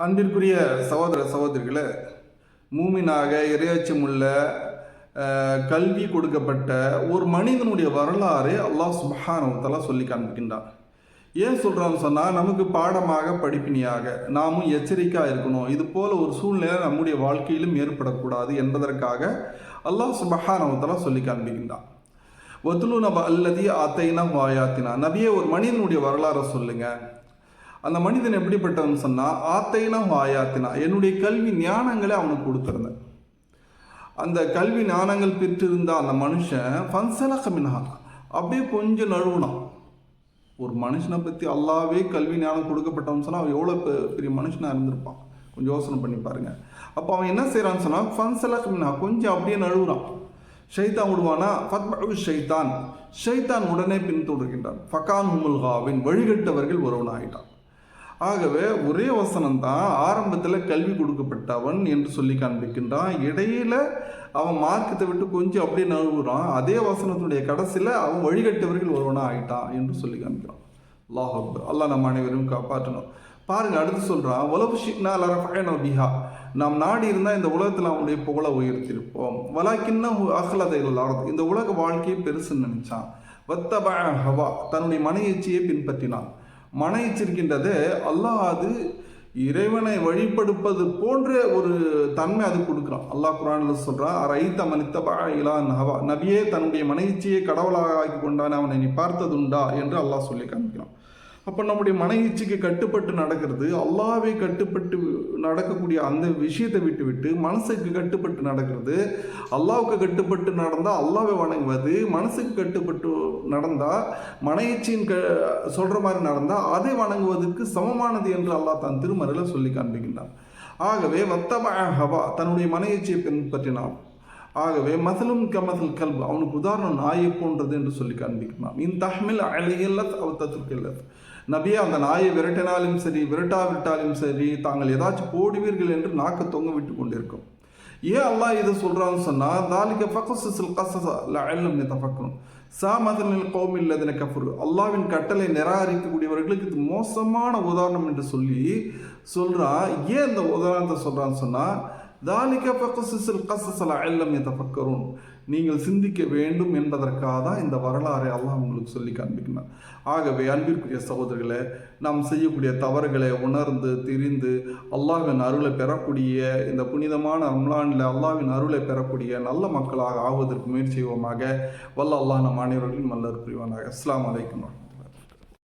அன்பிற்குரிய சகோதர சகோதரிகளை மூமினாக இரையச்சமுள்ள கல்வி கொடுக்கப்பட்ட ஒரு மனிதனுடைய வரலாறு அல்லாஹ் சுபஹானவத்தாலா சொல்லி காண்பிக்கின்றான். ஏன் சொல்கிறான்னு சொன்னால் நமக்கு பாடமாக படிப்பினியாக நாமும் எச்சரிக்கையாக இருக்கணும். இது போல் ஒரு சூழ்நிலை நம்முடைய வாழ்க்கையிலும் ஏற்படக்கூடாது என்பதற்காக அல்லாஹ் சுபஹானவத்தாலா சொல்லி காண்பிக்கின்றான். வத்துலு நப அல்லதி ஆத்தைனா வாயாத்தினா நபியே ஒரு மனிதனுடைய வரலாறை சொல்லுங்கள் அந்த மனிதன் எப்படிப்பட்டவன் சொன்னால் ஆத்தைனா வாயாத்தினா என்னுடைய கல்வி ஞானங்களை அவனுக்கு கொடுத்துருந்தேன். அந்த கல்வி ஞானங்கள் பெற்றிருந்த அந்த மனுஷன் ஃபன்சலக மின்ஹா. அப்படியே கொஞ்சம் நழுவுனான். ஒரு மனுஷனை பற்றி அல்லாவே கல்வி ஞானம் கொடுக்கப்பட்டவன் சொன்னால் அவன் எவ்வளோ பெ- பெரிய மனுஷனாக இருந்திருப்பான். கொஞ்சம் யோசனை பண்ணி பாருங்க. அப்போ அவன் என்ன செய்கிறான்னு சொன்னால் ஃபன்சலக மின்ஹா. கொஞ்சம் அப்படியே நழுவுறான். ஷைத்தான் விடுவானா ஃபத்பு ஷைத்தான். ஷைத்தான் உடனே பின்தொடர்கின்றான். ஃபகான் ஹுமுல்காவின் வழிகட்டவர்கள் ஒருவனாயிட்டான். ஆகவே ஒரே வசனம் தான் ஆரம்பத்தில் கல்வி கொடுக்கப்பட்டவன் என்று சொல்லி காண்பிக்கின்றான். இடையில அவன் மார்க்கத்தை விட்டு கொஞ்சம் அப்படியே நழுவுறான். அதே வசனத்துடைய கடைசியில் அவன் வழிகட்டவர்கள் ஒருவனாக ஆயிட்டான் என்று சொல்லி காண்பிக்கிறான். அல்லாஹ் அக்பர். அல்லாஹ் நம்ம அனைவரையும் காப்பாற்றணும். பாருங்க அடுத்து சொல்கிறான் உலவு ஷிக்னா லரஃபயனோ பிஹா. நாம் நாடி இருந்தால் இந்த உலகத்தில் அவனுடைய புகழை உயர்த்திருப்போம் வலாக்கின்ன அஹ்லதை இந்த உலக வாழ்க்கையை பெருசுன்னு நினச்சான். வத்தப ஹவா. தன்னுடைய மன பின்பற்றினான். மன எச்சரிக்கின்றது அல்லாஹ் அது இறைவனை வழிபடுப்பது போன்ற ஒரு தன்மை அது கொடுக்குறான். அல்லாஹ் குரானில் சொல்கிறான் ரைத்த மனித்தபா இலா நவா நபியே தன்னுடைய மனைச்சியை கடவுளாக ஆக்கி கொண்டான் அவனை நீ பார்த்ததுண்டா என்று அல்லாஹ் சொல்லி அப்போ நம்முடைய மன இச்சைக்கு கட்டுப்பட்டு நடக்கிறது அல்லாவே கட்டுப்பட்டு நடக்கக்கூடிய அந்த விஷயத்தை விட்டு விட்டு மனசுக்கு கட்டுப்பட்டு நடக்கிறது. அல்லாவுக்கு கட்டுப்பட்டு நடந்தால் அல்லாவை வணங்குவது மனசுக்கு கட்டுப்பட்டு நடந்தால் மன இச்சையின் க சொல்கிற மாதிரி நடந்தால் அதை வணங்குவதற்கு சமமானது என்று அல்லாஹ் தன் திருமறையில் சொல்லி காண்பிக்கின்றான். ஆகவே வத்தப ஹவா தன்னுடைய மன இச்சையை பின்பற்றினான். ஆகவே மசலும் கமசல் கல்பு அவனுக்கு உதாரணம் நாயை போன்றது என்று சொல்லி காண்பிக்கலாம் இந்த தஹ்மில் அழகில்லத் அவ தத்துக்கில்லத் நபியே அந்த நாயை விரட்டினாலும் சரி விரட்டாவிட்டாலும் சரி தாங்கள் ஏதாச்சும் போடுவீர்கள் என்று நாக்கு தொங்க விட்டு கொண்டிருக்கும். ஏன் அல்லாஹ் இதை சொல்கிறான்னு சொன்னால் தாலிக்க ஃபகஸில் கஸஸ லஅல்லம் யதஃபக்கரும் சா மதனில் கௌம் இல்லதின கஃபரு. அல்லாவின் கட்டளை நிராகரிக்கக்கூடியவர்களுக்கு இது மோசமான உதாரணம் என்று சொல்லி சொல்கிறா ஏன் இந்த உதாரணத்தை சொல்கிறான்னு சொன்னால் தாலிக பக்கசிசில் கசசல லஅல்லம் எதப்பக்கரும் நீங்கள் சிந்திக்க வேண்டும் என்பதற்காக தான் இந்த வரலாறை அல்லாஹ் உங்களுக்கு சொல்லி காண்பிக்கிறார் ஆகவே அன்பிற்குரிய சகோதரர்களை நாம் செய்யக்கூடிய தவறுகளை உணர்ந்து திரிந்து அல்லாஹ்வின் அருளை பெறக்கூடிய இந்த புனிதமான ரம்லானில் அல்லாவின் அருளை பெறக்கூடிய நல்ல மக்களாக ஆவதற்கு முயற்சி செய்வோமாக. வல்ல அல்லாஹ் நம் அனைவர்களையும் மல்லர் புரிவானாக. அஸ்லாம் வலைக்கம்